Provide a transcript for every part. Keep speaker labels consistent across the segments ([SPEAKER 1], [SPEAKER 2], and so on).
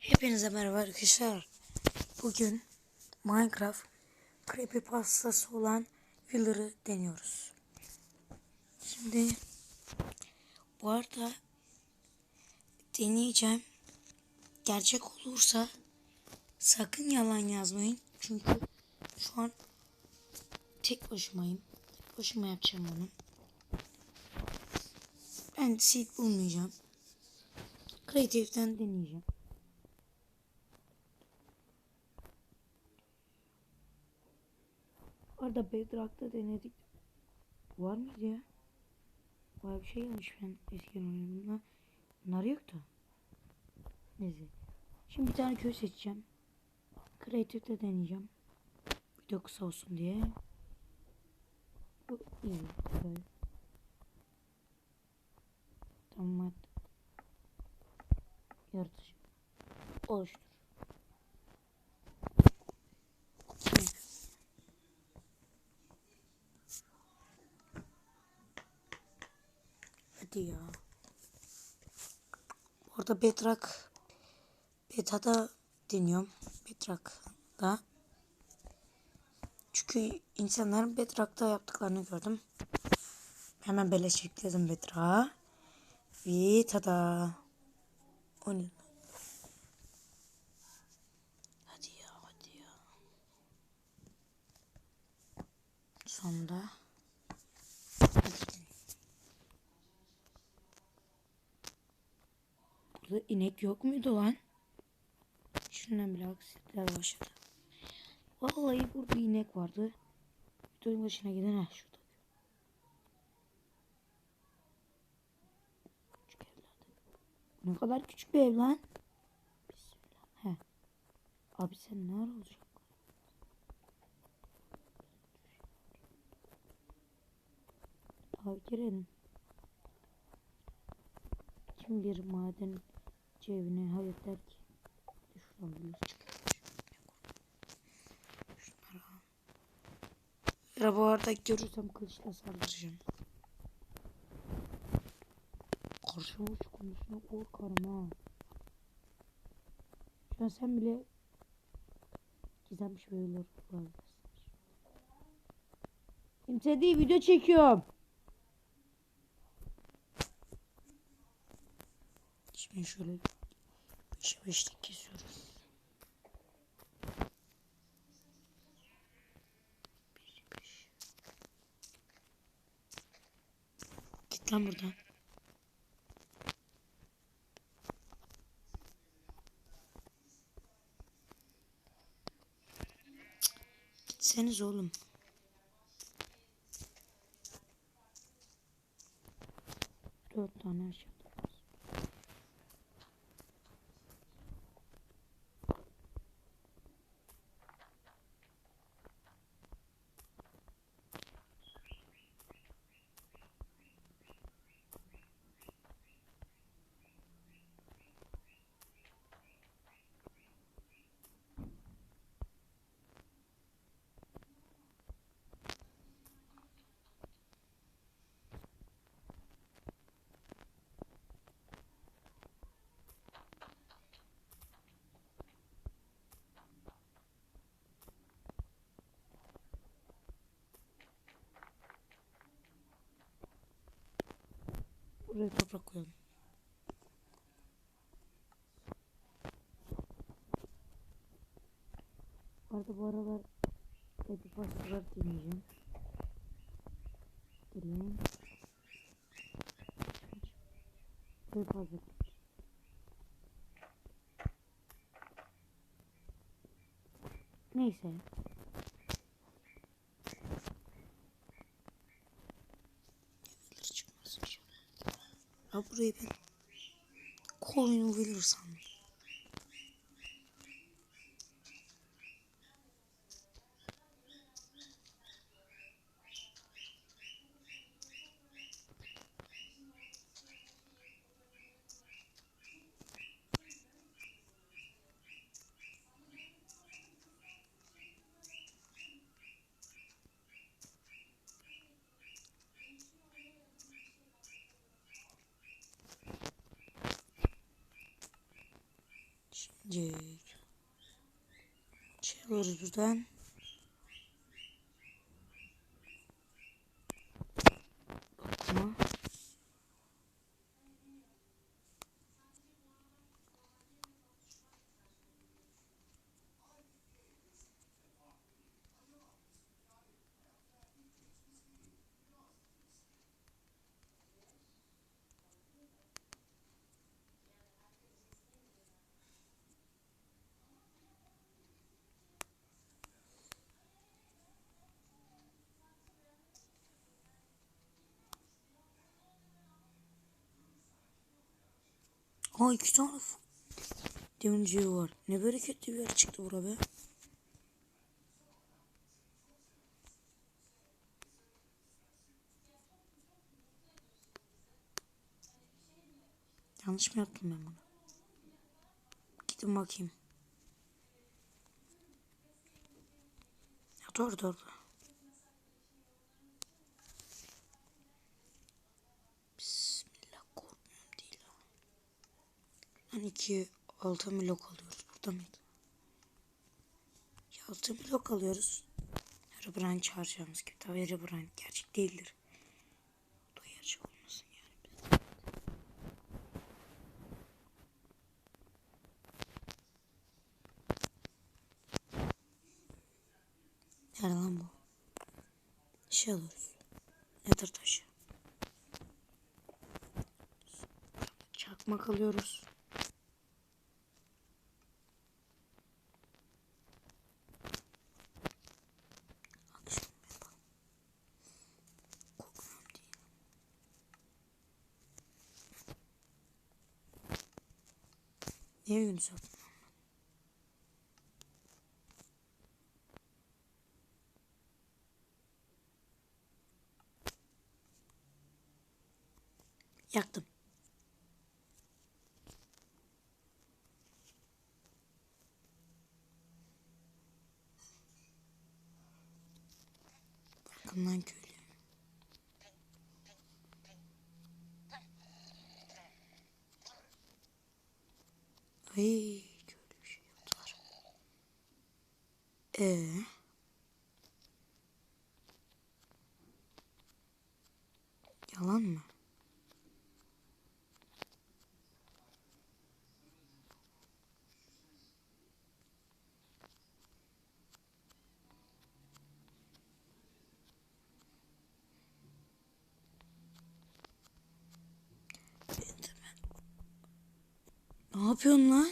[SPEAKER 1] Hepinize merhaba arkadaşlar. Bugün Minecraft creepypastası olan Willer'ı deniyoruz. Şimdi bu arada deneyeceğim. Gerçek olursa sakın yalan yazmayın. Çünkü şu an tek başımayım. Tek başıma yapacağım bunu. Ben seed bulmayacağım. Creative'den deneyeceğim. Orada Bedrock'ta denedik. Var mıydı ya? Var bir şey yanlış ben eskiden oynadığımda. Bunlar yoktu. Neyse. Şimdi bir tane köy seçeceğim. Creative'de deneyeceğim. Video kısa olsun diye. Bu iyi. Güzel. Tamam. Yaratıcı. Oluştur. Evet. Hadi ya. Orada Bedrock Beta'da deniyorum. Bedrock'da. Çünkü insanların Bedrock'ta yaptıklarını gördüm. Hemen beleş yükledim Bedrock'a. Ve tada. O ne? Hadi ya hadi ya. Sonunda. Hadi gidelim. Burada inek yok muydu lan? Şundan bile aksilikler başladı. Vallahi burada inek vardı. Videonun başına giden ha şurada. Küçük. Ne kadar küçük bir ev lan. Bismillah. He. Abi sen ne ara olacak? Abi girelim. Kim bir maden evine hayır der ki. Şuradan böyle çıkıyormuş. Şunları al. Arada görürsem kılıçla saldıracağım. Karşıma çıkmasına korkarım ha. Şu an sen bile gizlenmiş böyle olabilirsin. Kimse video çekiyorum. Şimdi şöyle beş beşlik kesiyoruz. Bir, beş. Git lan buradan. Gitseniz oğlum. Dört tane aşağıda. Buraya toprak koyalım. Bu arada bu aralar Baby pastalar deneyeceğim. Gelin. Baby pasta. Neyse. Ya burayı ben koyun verir sandım. Cek. Şey buradan. Ha iki tane demirciği var. Ne bereketli bir yer çıktı bura be. Yanlış mı yaptım ben bunu? Gidin bakayım. Yat orada orada. Bismillah korkmuyorum değil ha. Lan iki altı blok alıyoruz. Burada mıydı? Ya altı blok alıyoruz. Herobrine çağıracağımız gibi. Tabii Herobrine gerçek değildir. O da gerçek olmasın yani. Nerede lan bu? Şey alıyoruz. Nether taşı. Çakmak alıyoruz. Niye sattın? Yaktım. Bakın lan köylü. Köylü bir şey yaptılar. Ee? Yalan mı? Enderman. Ne yapıyorsun lan?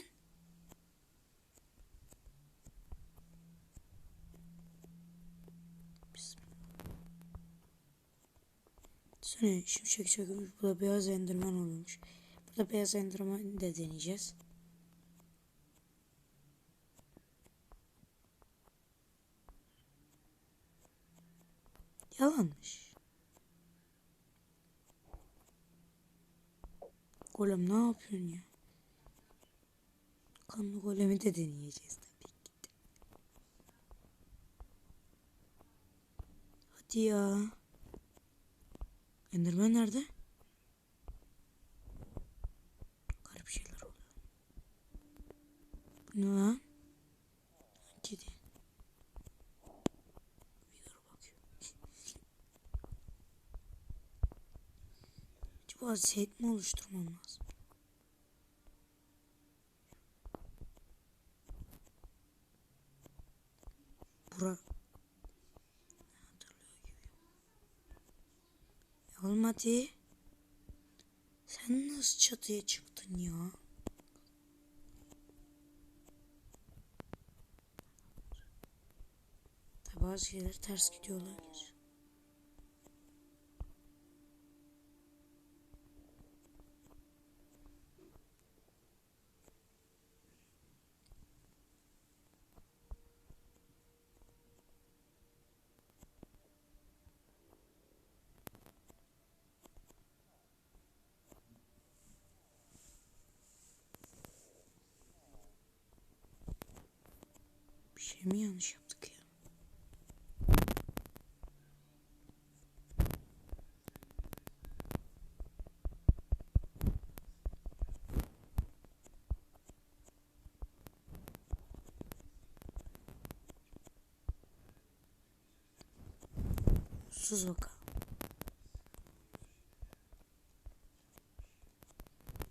[SPEAKER 1] Seni şimşek çakılmış. Burada beyaz enderman oluyormuş. Burada beyaz enderman de deneyeceğiz. Yalanmış. Golem ne yapıyorsun ya? Kanlı golemi de deneyeceğiz tabii ki de. Hadi ya. Enderman nerede? Garip şeyler oluyor. Ne lan? Kedi. Videolara bakıyor. Acaba set mi oluşturmam lazım? Bura hadi. Sen nasıl çatıya çıktın ya? Tabi bazı şeyler ters gidiyor olabilir. Kalemi yanlış yaptık ya. Suzuka.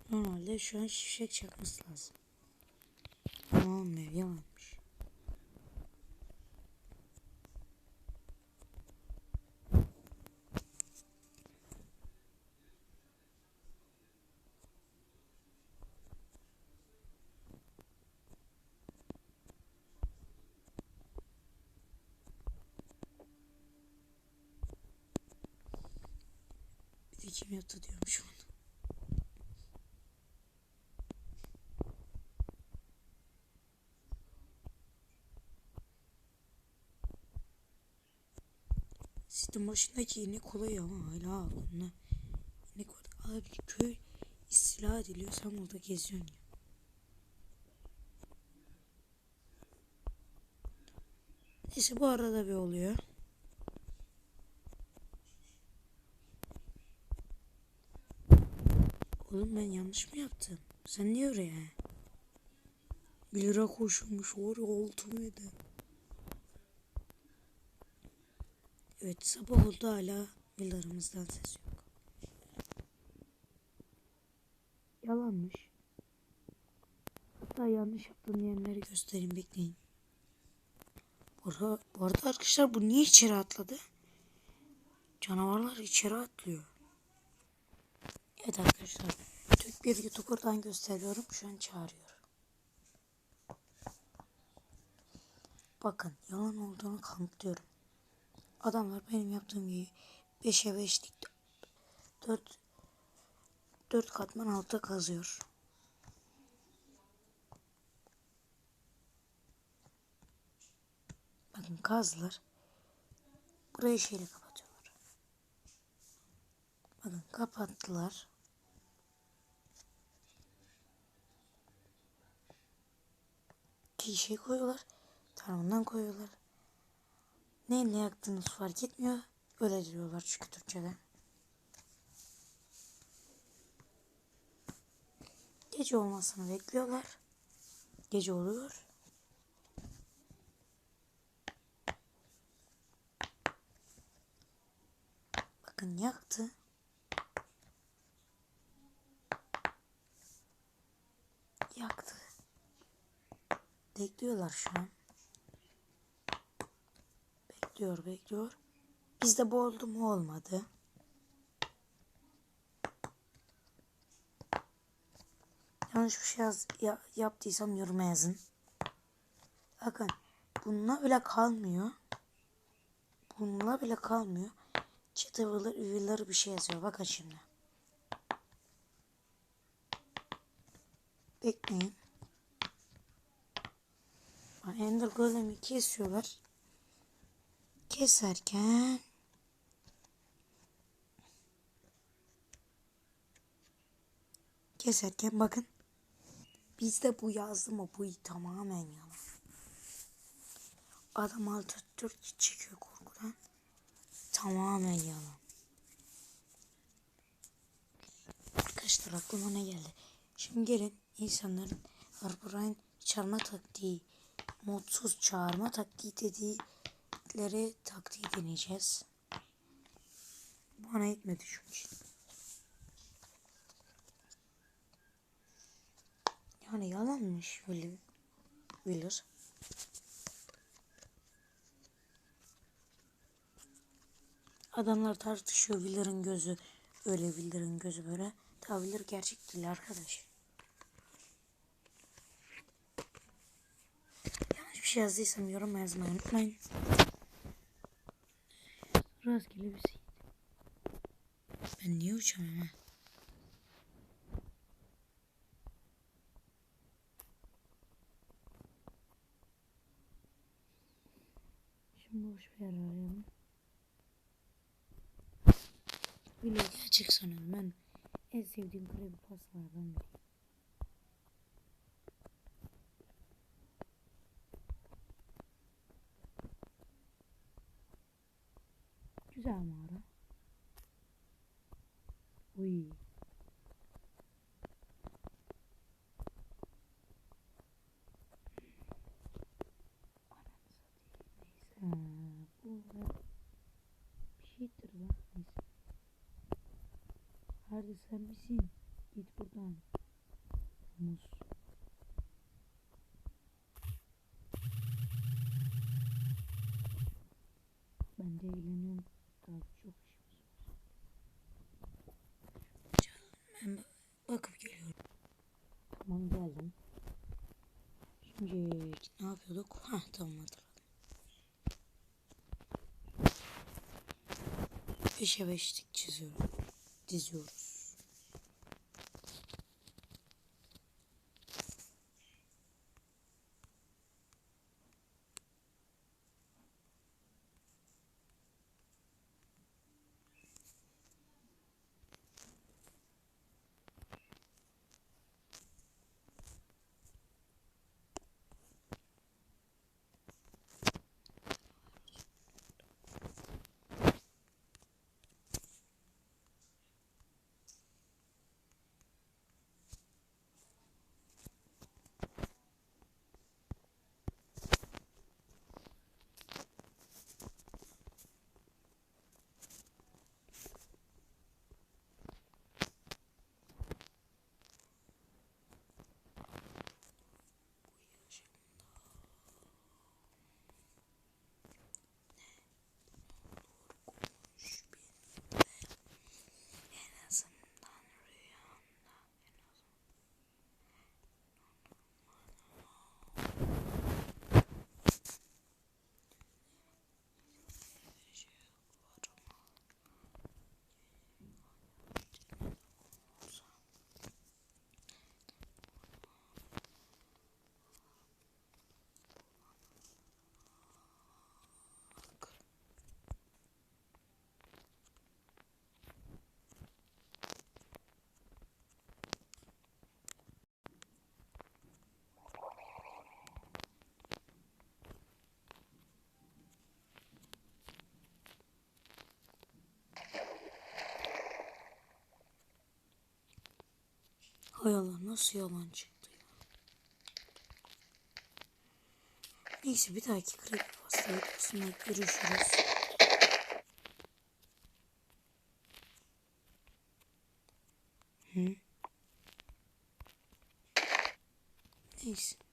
[SPEAKER 1] Normalde şu an şişek çakması lazım. Ama olmuyor yalan. Kim yaptı diyormuş onu. Sistemin başındaki inek kolay ama hala bununla inek var. Abi köy istila ediliyor sen burada geziyorsun ya. Neyse bu arada bir oluyor. Oğlum ben yanlış mı yaptım? Sen niye oraya? Lira koşulmuş oraya altıma eder. Evet sabah oldu hala villalarımızdan ses yok. Yalanmış. Hatta yanlış yaptım diyenleri göstereyim bekleyin. Bu arada arkadaşlar bu niye içeri atladı? Canavarlar içeri atlıyor. Evet arkadaşlar. Türk bir YouTuber'dan gösteriyorum. Şu an çağırıyor. Bakın yalan olduğunu kanıtlıyorum. Adamlar benim yaptığım gibi 5'e 5'lik 4 4 katman altta kazıyor. Bakın kazdılar. Burayı şeyle kapatıyorlar. Bakın kapattılar. Kişiyi koyuyorlar. Tarafından koyuyorlar. Neyle yaktığınız fark etmiyor. Öyle diyorlar çünkü Türkçe'de. Gece olmasını bekliyorlar. Gece oluyor. Bakın yaktı. Yaktı. Bekliyorlar şu an. Bekliyor bekliyor. Bizde bu oldu mu olmadı. Yanlış bir şey yaz, ya, yaptıysam yoruma yazın. Bakın bununla bile kalmıyor. Bununla bile kalmıyor. Çıtıvılı üvüleri bir şey yazıyor. Bakın şimdi. Bekleyin. Ender Golem'i kesiyorlar. Keserken keserken bakın bizde bu yazdı mı bu tamamen yalan. Adam altı Türk çıkıyor korkudan. Tamamen yalan. Arkadaşlar aklıma ne geldi? Şimdi gelin insanların Harper'ın çağırma taktiği, mutsuz çağırma taktiği dedikleri taktiği deneyeceğiz. Bana etmedi çünkü. Yani yalanmış Will- Wheeler. Adamlar tartışıyor Wheeler'ın gözü öyle Wheeler'ın gözü böyle. Tabi Wheeler gerçek değil arkadaş. Yanlış bir şey yazdıysam yorum yazmayı unutmayın. Rastgele bir şey. Ben niye uçamam ha? Şimdi boş bir yer arayalım. Bile gerçek sanıyorum ben. En sevdiğim krebi pastalardan biri. güzel mağara. Uy. Neyse. Bu bir şeydir lan. Neyse. Hadi sen misin? Git buradan. Muz. 5'e beşlik çiziyorum. Diziyoruz. Hay Allah nasıl yalan çıktı ya. Neyse bir dahaki creepypasta videosunda görüşürüz. Hı? Neyse.